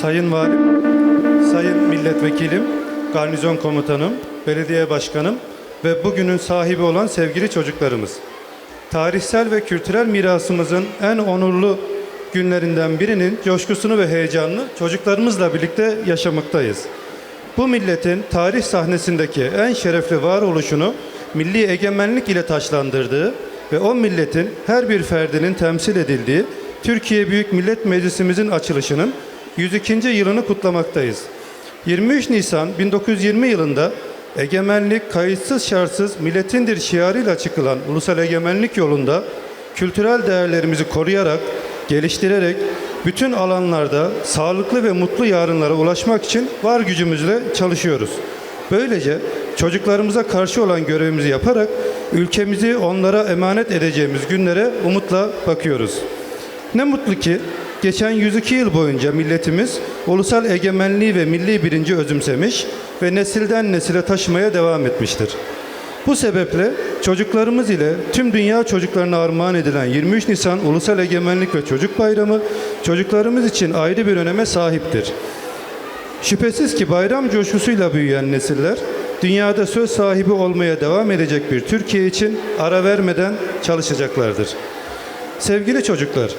Sayın Valim, Sayın Milletvekilim, Garnizon Komutanım, Belediye Başkanım ve bugünün sahibi olan sevgili çocuklarımız. Tarihsel ve kültürel mirasımızın en onurlu günlerinden birinin coşkusunu ve heyecanını çocuklarımızla birlikte yaşamaktayız. Bu milletin tarih sahnesindeki en şerefli varoluşunu milli egemenlik ile taçlandırdığı ve o milletin her bir ferdinin temsil edildiği Türkiye Büyük Millet Meclisimizin açılışının 102. yılını kutlamaktayız. 23 Nisan 1920 yılında egemenlik kayıtsız şartsız milletindir şiarıyla çıkılan ulusal egemenlik yolunda kültürel değerlerimizi koruyarak, geliştirerek bütün alanlarda sağlıklı ve mutlu yarınlara ulaşmak için var gücümüzle çalışıyoruz. Böylece çocuklarımıza karşı olan görevimizi yaparak ülkemizi onlara emanet edeceğimiz günlere umutla bakıyoruz. Ne mutlu ki geçen 102 yıl boyunca milletimiz ulusal egemenliği ve milli bilinci özümsemiş ve nesilden nesile taşımaya devam etmiştir. Bu sebeple çocuklarımız ile tüm dünya çocuklarına armağan edilen 23 Nisan Ulusal Egemenlik ve Çocuk Bayramı çocuklarımız için ayrı bir öneme sahiptir. Şüphesiz ki bayram coşkusuyla büyüyen nesiller dünyada söz sahibi olmaya devam edecek bir Türkiye için ara vermeden çalışacaklardır. Sevgili çocuklar,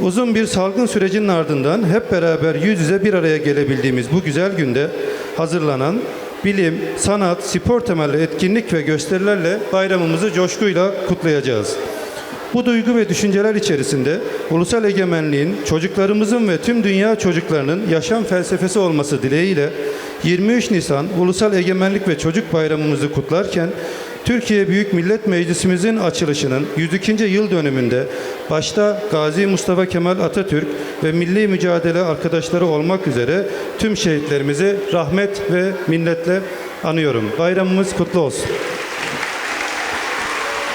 uzun bir salgın sürecinin ardından hep beraber yüz yüze bir araya gelebildiğimiz bu güzel günde hazırlanan bilim, sanat, spor temelli etkinlik ve gösterilerle bayramımızı coşkuyla kutlayacağız. Bu duygu ve düşünceler içerisinde ulusal egemenliğin çocuklarımızın ve tüm dünya çocuklarının yaşam felsefesi olması dileğiyle 23 Nisan Ulusal Egemenlik ve Çocuk Bayramımızı kutlarken Türkiye Büyük Millet Meclisimizin açılışının 102. yıl dönümünde başta Gazi Mustafa Kemal Atatürk ve milli mücadele arkadaşları olmak üzere tüm şehitlerimizi rahmet ve minnetle anıyorum. Bayramımız kutlu olsun.